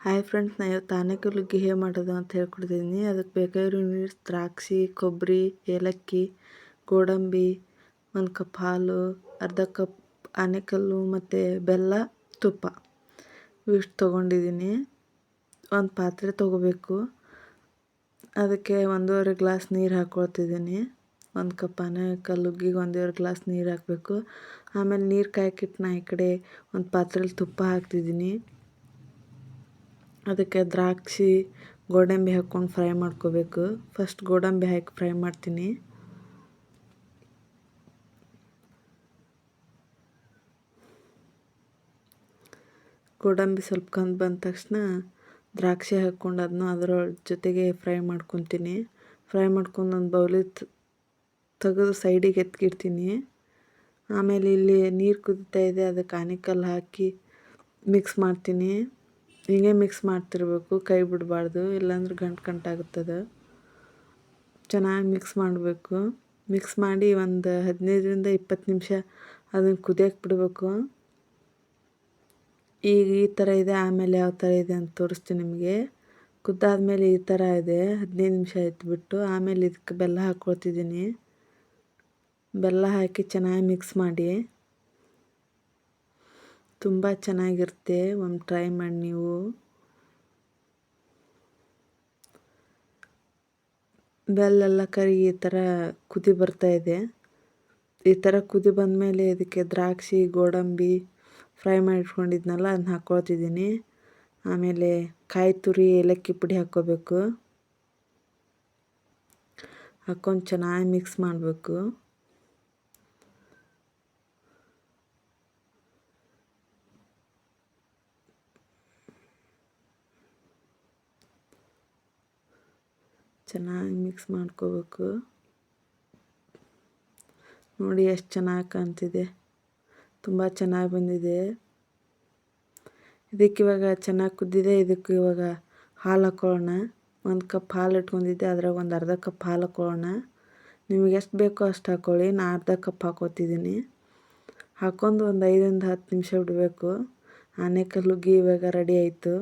Hi friends, ನಾ ಇವತ್ತು ಆನೆಕಲ್ಲು ಹೇಗೆ ಮಾಡೋದು ಅಂತ ಹೇಳ್ಕೊಡ್ತಿದ್ದೀನಿ ಅದಕ್ಕೆ ಬೇಕಾಗಿರೋ ನೀರು, ದ್ರಾಕ್ಷಿ, ಕೊಬ್ಬರಿ, ಏಲಕ್ಕಿ, ಗೋಡಂಬಿ, ಒಂದು ಕಪ್ ಹಾಲು, ಅರ್ಧ ಕಪ್ ಆನೆಕಲ್ಲು ಮತ್ತು ಬೆಲ್ಲ, ತುಪ್ಪ. ಇಷ್ಟು ತೊಗೊಂಡಿದ್ದೀನಿ ಒಂದು ಪಾತ್ರೆ ತೊಗೋಬೇಕು. ಅದಕ್ಕೆ ಒಂದೂವರೆ ಗ್ಲಾಸ್ ನೀರು ಹಾಕ್ಕೊಳ್ತಿದ್ದೀನಿ ಒಂದು ಕಪ್ ಆನೆಕಲ್ಲುಗ್ಗಿಗೆ ಒಂದೂವರೆ ಗ್ಲಾಸ್ ನೀರು ಹಾಕಬೇಕು. ಆಮೇಲೆ ನೀರು ಕಾಯಕ್ಕಿಟ್ಟು ನಾ ಈ ಕಡೆ ಒಂದು ಪಾತ್ರೆಲಿ ತುಪ್ಪ ಹಾಕ್ತಿದ್ದೀನಿ ಅದಕ್ಕೆ ದ್ರಾಕ್ಷಿ, ಗೋಡಂಬಿ ಹಾಕ್ಕೊಂಡು ಫ್ರೈ ಮಾಡ್ಕೋಬೇಕು. ಫಸ್ಟ್ ಗೋಡಂಬಿ ಹಾಕಿ ಫ್ರೈ ಮಾಡ್ತೀನಿ. ಗೋಡಂಬಿ ಸ್ವಲ್ಪ ಕಂದು ಬಂದ ತಕ್ಷಣ ದ್ರಾಕ್ಷಿ ಹಾಕ್ಕೊಂಡು ಅದನ್ನ ಅದರ ಜೊತೆಗೆ ಫ್ರೈ ಮಾಡ್ಕೊತೀನಿ. ಫ್ರೈ ಮಾಡ್ಕೊಂಡು ಒಂದು ಬೌಲಿ ತೆಗೆದು ಸೈಡಿಗೆ ಎತ್ಕಿಡ್ತೀನಿ ಆಮೇಲೆ ಇಲ್ಲಿ ನೀರು ಕುದಿತಾ ಇದೆ, ಅದಕ್ಕೆ ಆನಿಕಲ್ಲು ಹಾಕಿ ಮಿಕ್ಸ್ ಮಾಡ್ತೀನಿ. ಹೀಗೆ ಮಿಕ್ಸ್ ಮಾಡ್ತಿರಬೇಕು, ಕೈ ಬಿಡಬಾರ್ದು, ಇಲ್ಲಾಂದ್ರೆ ಗಂಟು ಗಂಟಾಗುತ್ತದೆ ಚೆನ್ನಾಗಿ ಮಿಕ್ಸ್ ಮಾಡಬೇಕು. ಮಿಕ್ಸ್ ಮಾಡಿ ಒಂದು ಹದಿನೈದರಿಂದ ಇಪ್ಪತ್ತು ನಿಮಿಷ ಅದನ್ನು ಕುದಿಯಕ್ಕೆ ಬಿಡಬೇಕು. ಈಗ ಈ ಥರ ಇದೆ, ಆಮೇಲೆ ಯಾವ ಥರ ಇದೆ ಅಂತ ತೋರಿಸ್ತೀನಿ ನಿಮಗೆ. ಕುದ್ದಾದ್ಮೇಲೆ ಈ ಥರ ಇದೆ, ಹದಿನೈದು ನಿಮಿಷ ಬಿಟ್ಟು ಆಮೇಲೆ ಇದಕ್ಕೆ ಬೆಲ್ಲ ಹಾಕ್ಕೊಳ್ತಿದ್ದೀನಿ ಬೆಲ್ಲ ಹಾಕಿ ಚೆನ್ನಾಗಿ ಮಿಕ್ಸ್ ಮಾಡಿ. ತುಂಬ ಚೆನ್ನಾಗಿರುತ್ತೆ. ಒಂದು ಟ್ರೈ ಮಾಡಿ ನೀವು. ಬೆಲ್ಲೆಲ್ಲ ಕರಿ, ಈ ಥರ ಕುದಿ ಬರ್ತಾ ಇದೆ. ಈ ಥರ ಕುದಿ ಬಂದಮೇಲೆ ಇದಕ್ಕೆ ದ್ರಾಕ್ಷಿ, ಗೋಡಂಬಿ ಫ್ರೈ ಮಾಡಿಟ್ಕೊಂಡಿದ್ನಲ್ಲ ಅದನ್ನ ಹಾಕ್ಕೊಳ್ತಿದ್ದೀನಿ ಆಮೇಲೆ ಕಾಯಿ ತುರಿ, ಏಲಕ್ಕಿ ಪುಡಿ ಹಾಕ್ಕೋಬೇಕು. ಹಾಕ್ಕೊಂಡು ಚೆನ್ನಾಗಿ ಮಿಕ್ಸ್ ಮಾಡಬೇಕು. ಚೆನ್ನಾಗಿ ಮಿಕ್ಸ್ ಮಾಡ್ಕೋಬೇಕು. ನೋಡಿ ಎಷ್ಟು ಚೆನ್ನಾಗಿ ಕಾಣ್ತಿದೆ. ತುಂಬ ಚೆನ್ನಾಗಿ ಬಂದಿದೆ. ಇದಕ್ಕೆ ಇವಾಗ ಚೆನ್ನಾಗಿ ಕುದ್ದಿದೆ. ಇದಕ್ಕೆ ಇವಾಗ ಹಾಲು ಹಾಕ್ಕೊಳ್ಳೋಣ ಒಂದು ಕಪ್ ಹಾಲು ಇಟ್ಕೊಂಡಿದ್ದೆ. ಅದ್ರಾಗ ಒಂದು ಅರ್ಧ ಕಪ್ ಹಾಲು ಹಾಕ್ಕೊಳ್ಳೋಣ ನಿಮಗೆ ಎಷ್ಟು ಬೇಕೋ ಅಷ್ಟು ಹಾಕ್ಕೊಳ್ಳಿ ನಾನು ಅರ್ಧ ಕಪ್ ಹಾಕೋತಿದ್ದೀನಿ. ಹಾಕ್ಕೊಂಡು ಒಂದು ಐದರಿಂದ ಹತ್ತು ನಿಮಿಷ ಬಿಡಬೇಕು. ಗೀ ಇವಾಗ ರೆಡಿ ಆಯಿತು.